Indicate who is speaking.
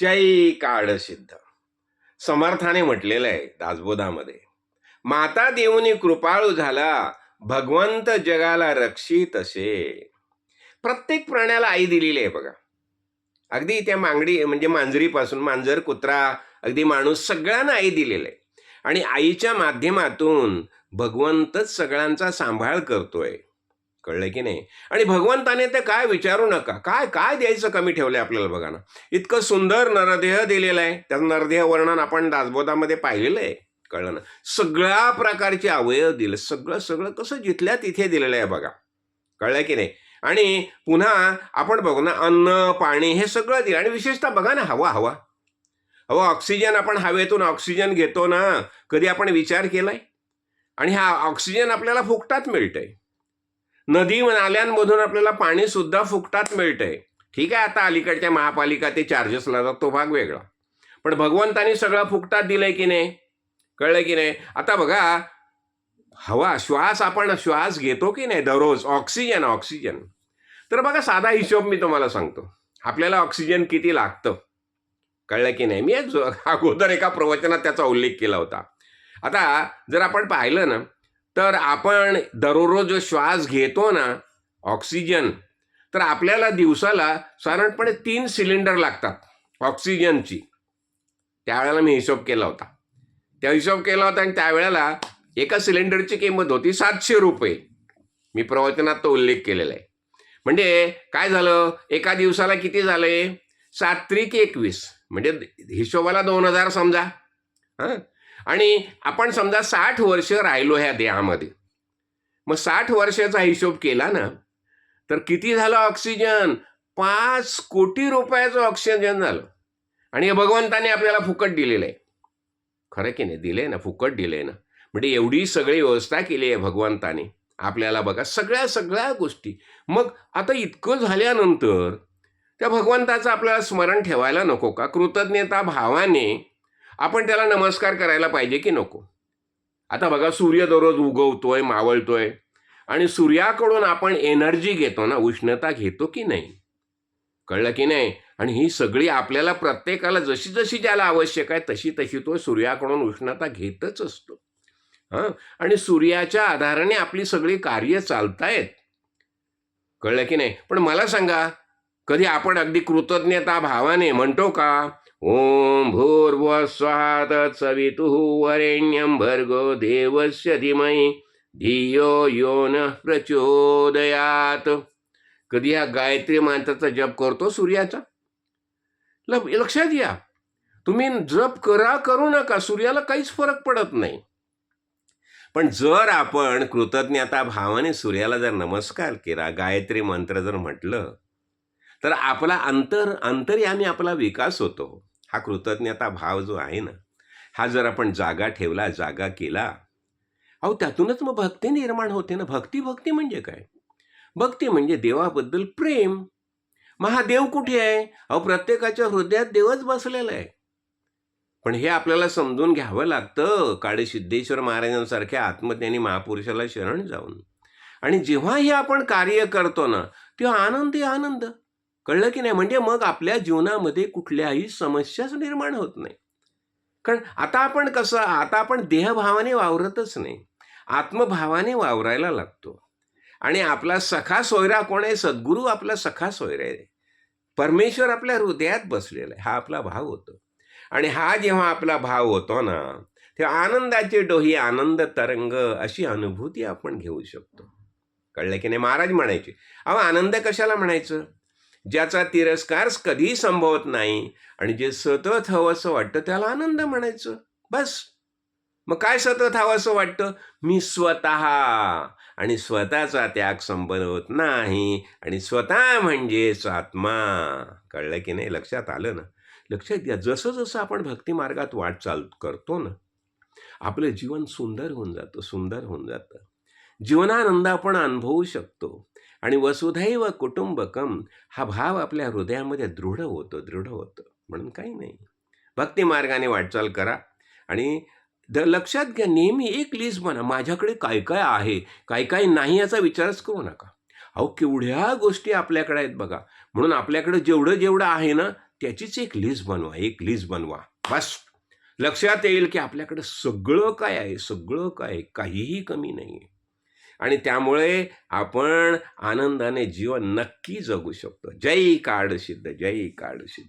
Speaker 1: जय काळ सिद्ध. समर्थाने म्हटलेलं आहे दासबोधामध्ये. माता देऊनी कृपाळू झाला भगवंत जगाला रक्षित असे प्रत्येक प्राण्याला आई दिलेली आहे बघा. अगदी त्या मांगडी म्हणजे मांजरीपासून मांजर कुत्रा अगदी माणूस सगळ्यांना आई दिलेलं आहे. आणि आईच्या माध्यमातून भगवंतच सगळ्यांचा सांभाळ करतोय. कळलं की नाही? आणि भगवंताने ते काय विचारू नका. काय काय द्यायचं कमी ठेवलंय आपल्याला बघा ना इतकं सुंदर नरदेह दिलेलं आहे. त्याचं नरदेह वर्णन आपण दासबोधामध्ये पाहिलेलं आहे. कळलं ना? सगळ्या प्रकारचे अवयव दिलं. सगळं सगळं कसं जिथल्या तिथे दिलेलं आहे बघा. कळलं की नाही? आणि पुन्हा आपण बघू ना अन्न पाणी हे सगळं दिलं. आणि विशेषतः बघा ना हवा हवा. अहो ऑक्सिजन आपण हवेतून ऑक्सिजन घेतो ना कधी आपण विचार केलाय? आणि हा ऑक्सिजन आपल्याला फुकटात मिळतंय. नदी नाल्यांमधून आपल्याला पाणी सुद्धा फुकटात मिळतंय. ठीक आहे आता अलीकडच्या महापालिका ते चार्जेस लावतात तो भाग वेगळा. पण भगवंतानी सगळं फुकटात दिलंय की नाही? कळलं की नाही? आता बघा हवा श्वास आपण श्वास घेतो की नाही दररोज? Oxygen oxygen. तर बघा साधा हिशोब मी तुम्हाला सांगतो. आपल्याला ऑक्सिजन किती लागतं? कळलं की नाही? मी अगोदर एका प्रवचनात त्याचा उल्लेख केला होता. आता जर आपण पाहिलं ना तर आपण दररोज जो श्वास घेतो ना ऑक्सिजन तर आपल्याला दिवसाला साधारणपणे तीन सिलेंडर लागतात ऑक्सिजनची. त्यावेळेला मी हिशोब केला होता. त्या हिशोब केला होता आणि त्यावेळेला एका सिलेंडरची किंमत होती सातशे रुपये. मी प्रवचनात तो उल्लेख केलेला आहे. म्हणजे काय झालं? एका दिवसाला किती झालं? सात त्रिक एकवीस. म्हणजे हिशोबाला दोन हजार समजा. हां? आणि आपण समजा साठ वर्ष राहिलो ह्या देहामध्ये. मग साठ वर्षाचा हिशोब केला ना तर किती झालं ऑक्सिजन? पाच कोटी रुपयाचं ऑक्सिजन झालं. आणि हे भगवंताने आपल्याला फुकट दिलेलं आहे खरं की नाही? दिले ना फुकट दिले ना. म्हणजे एवढी सगळी व्यवस्था केली आहे भगवंताने. आपल्याला बघा सगळ्या सगळ्या गोष्टी. मग आता इतकं झाल्यानंतर त्या भगवंताचं आपल्याला स्मरण ठेवायला नको का? कृतज्ञता भावाने आपण त्याला नमस्कार करायला पाहिजे की नको? आता बघा सूर्य दररोज उगवतोय मावळतोय. आणि सूर्याकडून आपण एनर्जी घेतो ना उष्णता घेतो की नाही? कळलं की नाही? आणि ही सगळी आपल्याला प्रत्येकाला जशी जशी ज्याला आवश्यक आहे तशी तशी तो सूर्याकडून उष्णता घेतच असतो. हां? आणि सूर्याच्या आधाराने आपली सगळी कार्य चालतायत. कळलं की नाही? पण मला सांगा कधी आपण अगदी कृतज्ञता भावाने म्हणतो का? ओम भूर्भुव स्वहा तत्सवितुः वरेण्यं भर्गो देवस्य धीमहि। धियो यो न प्रचोदयात। कधी हा गायत्री मंत्राचा जप करतो सूर्याचा? लक्षात घ्या. तुम्ही जप करा करू नका सूर्याला काहीच फरक पडत नाही. पण जर आपण कृतज्ञता भावाने सूर्याला जर नमस्कार केला गायत्री मंत्र जर म्हटलं तर आपला अंतर अंतर्यामी आपला विकास होतो. हा कृतज्ञता भाव जो आहे ना हा जर आपण जागा ठेवला जागा केला अहो त्यातूनच मग भक्ती निर्माण होते ना. भक्ती भक्ती म्हणजे काय? भक्ती म्हणजे देवाबद्दल प्रेम. महादेव कुठे आहे? अहो प्रत्येकाच्या हृदयात देवच बसलेला आहे. पण हे आपल्याला समजून घ्यावं लागतं काळे सिद्धेश्वर महाराजांसारख्या आत्मज्ञानी महापुरुषाला शरण जाऊन. आणि जेव्हा हे आपण कार्य करतो ना तेव्हा आनंदी आनंद. कळलं की नाही? म्हणजे मग आपल्या जीवनामध्ये कुठल्याही समस्याच निर्माण होत नाही. कारण आता आपण कसं आता आपण देहभावाने वावरतच नाही. आत्मभावाने वावरायला लागतो. आणि आपला सखा सोयरा कोण आहे? सद्गुरू आपला सखा सोयरा आहे. परमेश्वर आपल्या हृदयात बसलेला आहे. हा आपला भाव होतो. आणि हा जेव्हा आपला भाव होतो ना तेव्हा आनंदाचे डोही आनंद तरंग अशी अनुभूती आपण घेऊ शकतो. कळलं की नाही? महाराज म्हणायचे अहो आनंद कशाला म्हणायचं? ज्याचा तिरस्कार कधीही संभवत नाही. आणि जे सतत हवंसं वाटतं त्याला आनंद म्हणायचं. बस. मग काय सतत हवंसं वाटतं? मी स्वतः. आणि स्वतःचा त्याग संभवत नाही. आणि स्वतः म्हणजेच आत्मा. कळलं की नाही? लक्षात आलं ना? लक्षात घ्या. जसं जसं आपण भक्ती मार्गात वाटचाल करतो ना आपलं जीवन सुंदर होऊन जातं सुंदर होऊन जातं. जीवनानंद आपण अनुभवू शकतो. आणि वसुधैव कुटुंबकम हा भाव आपल्या हृदयामध्ये दृढ होतो दृढ होतं. म्हणून काही नाही. भक्ती मार्गाने वाटचाल करा. आणि द लक्षात घ्या नेहमी एक लिस्ट बना माझ्याकडे काय काय आहे काय काय नाही याचा विचारच करू नका. अहो केवढ्या गोष्टी आपल्याकडे आहेत बघा. म्हणून आपल्याकडे जेवढं जेवढं आहे ना त्याचीच एक लिस्ट बनवा एक लिस्ट बनवा. बस. लक्षात येईल की आपल्याकडे सगळं काय आहे सगळं काय काहीही कमी नाही आहे आणि त्यामुळे आपण आनंदाने जीवन नक्की जगू शकतो. जय काळ सिद्ध जय काळ सिद्ध